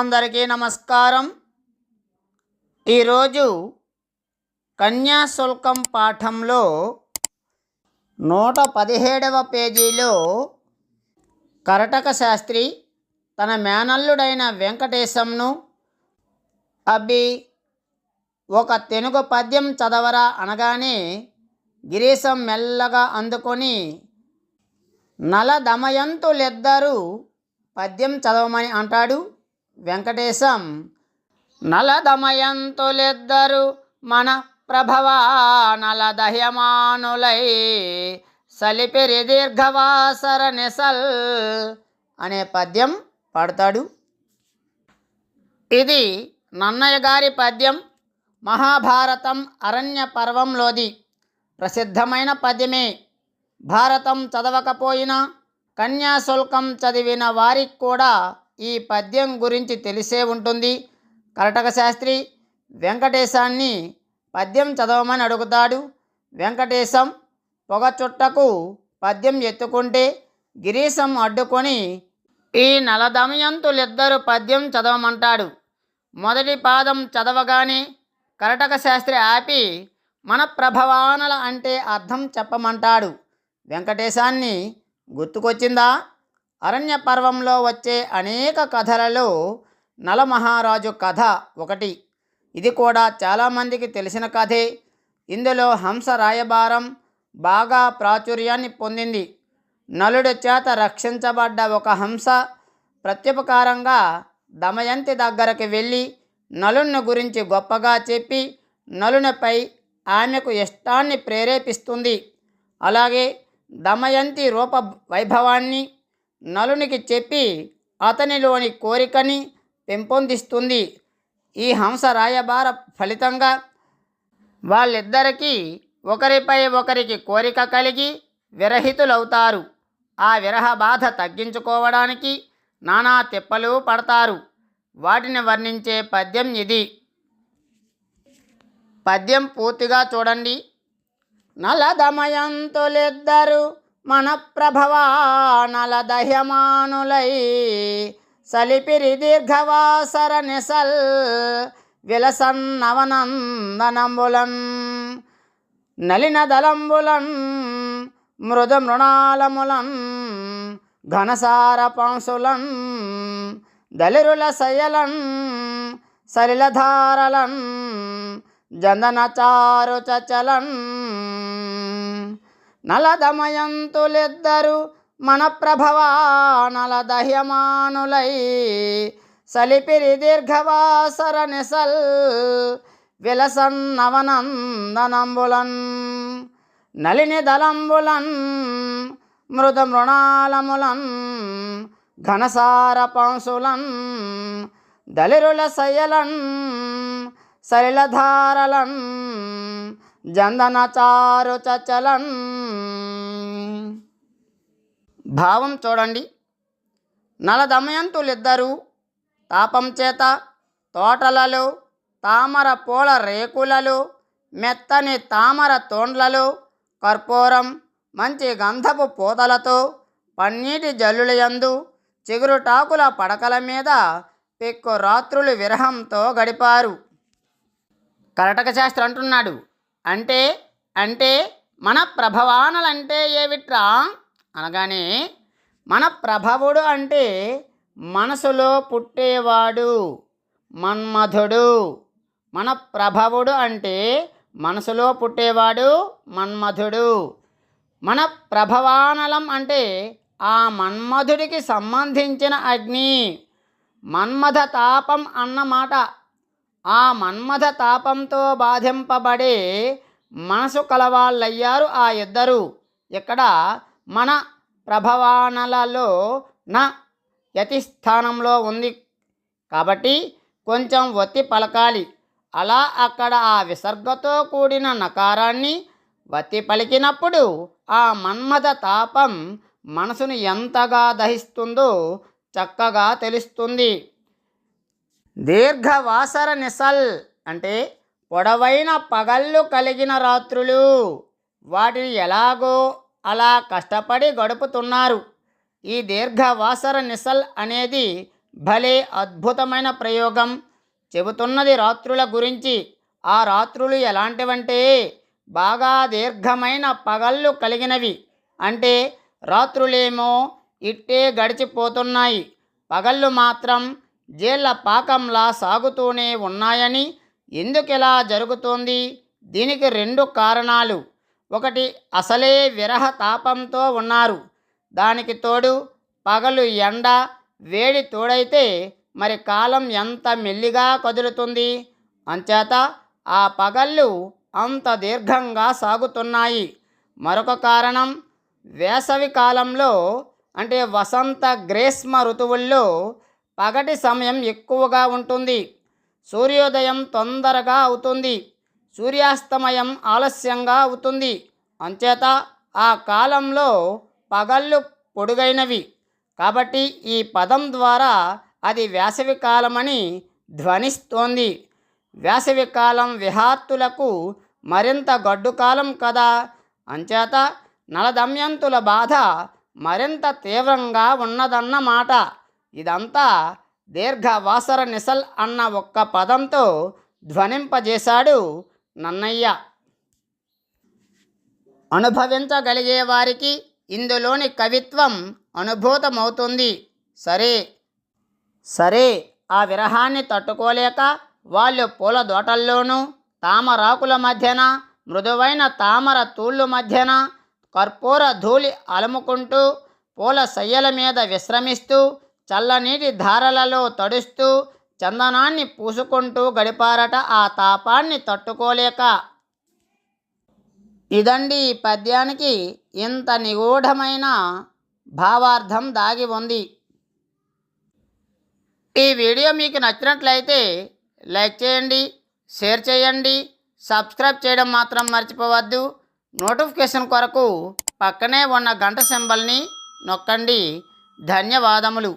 అందరికీ నమస్కారం. ఈరోజు కన్యాశుల్కం పాఠంలో నూట పదిహేడవ పేజీలో కరటక శాస్త్రి తన మేనల్లుడైన వెంకటేశంను అబ్బి ఒక తెనుగు పద్యం చదవరా అనగానే గిరీశం మెల్లగా అందుకొని నల దమయంతులిద్దరూ పద్యం చదవమని అంటాడు. వెంకటేశం నలదమయంతులిద్దరు మన ప్రభవా నలదహ్యమానులై సలిపిరి దీర్ఘవాసర నిసల్ అనే పద్యం పాడతాడు. ఇది నన్నయ్య గారి పద్యం. మహాభారతం అరణ్య పర్వంలోది. ప్రసిద్ధమైన పద్యమే. భారతం చదవకపోయినా కన్యాశుల్కం చదివిన వారికి కూడా ఈ పద్యం గురించి తెలిసే ఉంటుంది. కరటక శాస్త్రి వెంకటేశాన్ని పద్యం చదవమని అడుగుతాడు. వెంకటేశం పొగ చుట్టకు పద్యం ఎత్తుకుంటే గిరీశం అడ్డుకొని ఈ నలదమయంతులిద్దరు పద్యం చదవమంటాడు. మొదటి పాదం చదవగానే కరటక శాస్త్రి ఆపి మన ప్రభవానల అంటే అర్థం చెప్పమంటాడు. వెంకటేశాన్ని గుర్తుకొచ్చిందా? అరణ్య పర్వంలో వచ్చే అనేక కథలలో నలమహారాజు కథ ఒకటి. ఇది కూడా చాలామందికి తెలిసిన కథే. ఇందులో హంస రాయబారం బాగా ప్రాచుర్యాన్ని పొందింది. నలుడి చేత రక్షించబడ్డ ఒక హంస ప్రత్యుపకారంగా దమయంతి దగ్గరకు వెళ్ళి నలుని గురించి గొప్పగా చెప్పి నలునిపై ఆమెకు ఇష్టాన్ని ప్రేరేపిస్తుంది. అలాగే దమయంతి రూప వైభవాన్ని నలునికి చెప్పి అతనిలోని కోరికని పెంపొందిస్తుంది. ఈ హంస రాయబార ఫలితంగా వాళ్ళిద్దరికీ ఒకరిపై ఒకరికి కోరిక కలిగి విరహితులవుతారు. ఆ విరహ బాధ తగ్గించుకోవడానికి నానా తిప్పలు పడతారు. వాటిని వర్ణించే పద్యం ఇది. పద్యం పూర్తిగా చూడండి. నలదమయంతులిద్దరు మన ప్రభవానలదహ్యమానులై సలిపిరి దీర్ఘవాసర నిసల్ విలసన్నవనందనంబులన్ నలిన దళంబులన్ మృదు మృణాలములన్ ఘనసార పాంసులన్ దళిరుల శయలన్ సలిలధారలన్ జందనచారు చచలన్ నలదమయంతులిద్దరు మన ప్రభవా నలదహ్యమానులై సలిపిరి దీర్ఘవాసర నిసల్ విలసన్నవనందనంబులన్ నలిని దళంబులన్ మృదు మృణాలములన్ ఘనసార పాంసులన్ దళిరుల శయలన్ సలిలధారలన్ జందనచారు చచలన్ భావం చూడండి. నలదమయంతులిద్దరూ తాపం చేత తోటలలో తామర పూల రేకులలో మెత్తని తామర తోండ్లలో కర్పూరం మంచి గంధపు పూతలతో పన్నీటి జల్లులయందు చిగురుటాకుల పడకల మీద పెక్కు రాత్రులు విరహంతో గడిపారు. కరటక శాస్త్రి అంటున్నాడు అంటే అంటే మన ప్రభవానలంటే ఏవిట్రా అనగానే మన ప్రభవుడు అంటే మనసులో పుట్టేవాడు మన్మధుడు. మన ప్రభవుడు అంటే మనసులో పుట్టేవాడు మన్మధుడు. మన ప్రభవానలం అంటే ఆ మన్మధుడికి సంబంధించిన అగ్ని. మన్మథ తాపం అన్నమాట. ఆ మన్మథ తాపంతో బాధింపబడే మనసు కలవాళ్ళయ్యారు ఆ ఇద్దరు. ఇక్కడ మన ప్రభవానలలో నా యతిస్థానంలో ఉంది. కాబట్టి కొంచెం ఒత్తి పలకాలి. అలా అక్కడ ఆ విసర్గతో కూడిన నకారాన్ని వత్తి పలికినప్పుడు ఆ మన్మథ తాపం మనసును ఎంతగా దహిస్తుందో చక్కగా తెలుస్తుంది. దీర్ఘవాసర నిసల్ అంటే పొడవైన పగళ్ళు కలిగిన రాత్రులు. వాటిని ఎలాగో అలా కష్టపడి గడుపుతున్నారు. ఈ దీర్ఘవాసర నిసల్ అనేది భలే అద్భుతమైన ప్రయోగం. చెబుతున్నది రాత్రుల గురించి. ఆ రాత్రులు ఎలాంటివంటే బాగా దీర్ఘమైన పగళ్ళు కలిగినవి. అంటే రాత్రులేమో ఇట్టే గడిచిపోతున్నాయి. పగళ్ళు మాత్రం జేళ్ళ పాకంలా సాగుతూనే ఉన్నాయని ఎందుకిలా జరుగుతోంది? దీనికి రెండు కారణాలు. ఒకటి అసలే విరహ తాపంతో ఉన్నారు. దానికి తోడు పగలు ఎండ వేడి తోడైతే మరి కాలం ఎంత మెల్లిగా కదులుతుంది? అంచేత ఆ పగళ్ళు అంత దీర్ఘంగా సాగుతున్నాయి. మరొక కారణం వేసవి కాలంలో అంటే వసంత గ్రీష్మ ఋతువుల్లో పగటి సమయం ఎక్కువగా ఉంటుంది. సూర్యోదయం తొందరగా అవుతుంది. సూర్యాస్తమయం ఆలస్యంగా అవుతుంది. అంచేత ఆ కాలంలో పగళ్ళు పొడుగైనవి. కాబట్టి ఈ పదం ద్వారా అది వేసవి కాలమని ధ్వనిస్తోంది. వేసవి కాలం విహార్తులకు మరింత గడ్డు కాలం కదా. అంచేత నలదమ్యంతుల బాధ మరింత తీవ్రంగా ఉన్నదన్నమాట. ఇదంతా దీర్ఘవాసర నిసల్ అన్న ఒక్క పదంతో ధ్వనింపజేశాడు నన్నయ్య. అనుభవించగలిగే వారికి ఇందులోని కవిత్వం అనుభూతమవుతుంది. సరే సరే ఆ విరహాన్ని తట్టుకోలేక వాళ్ళు పూల దోటల్లోనూ తామరాకుల మధ్యన మృదువైన తామర తూళ్ళు మధ్యన కర్పూర ధూళి అలుముకుంటూ పూల సయ్యల మీద విశ్రమిస్తూ చల్లనీటి ధారలలో తడుస్తూ చందనాన్ని పూసుకుంటూ గడిపారట ఆ తాపాన్ని తట్టుకోలేక. ఇదండి ఈ పద్యానికి ఇంత నిగూఢమైన భావార్థం దాగి ఉంది. ఈ వీడియో మీకు నచ్చినట్లయితే లైక్ చేయండి షేర్ చేయండి సబ్స్క్రైబ్ చేయడం మాత్రం మర్చిపోవద్దు. నోటిఫికేషన్ కొరకు పక్కనే ఉన్న గంట సింబల్ని నొక్కండి. ధన్యవాదములు.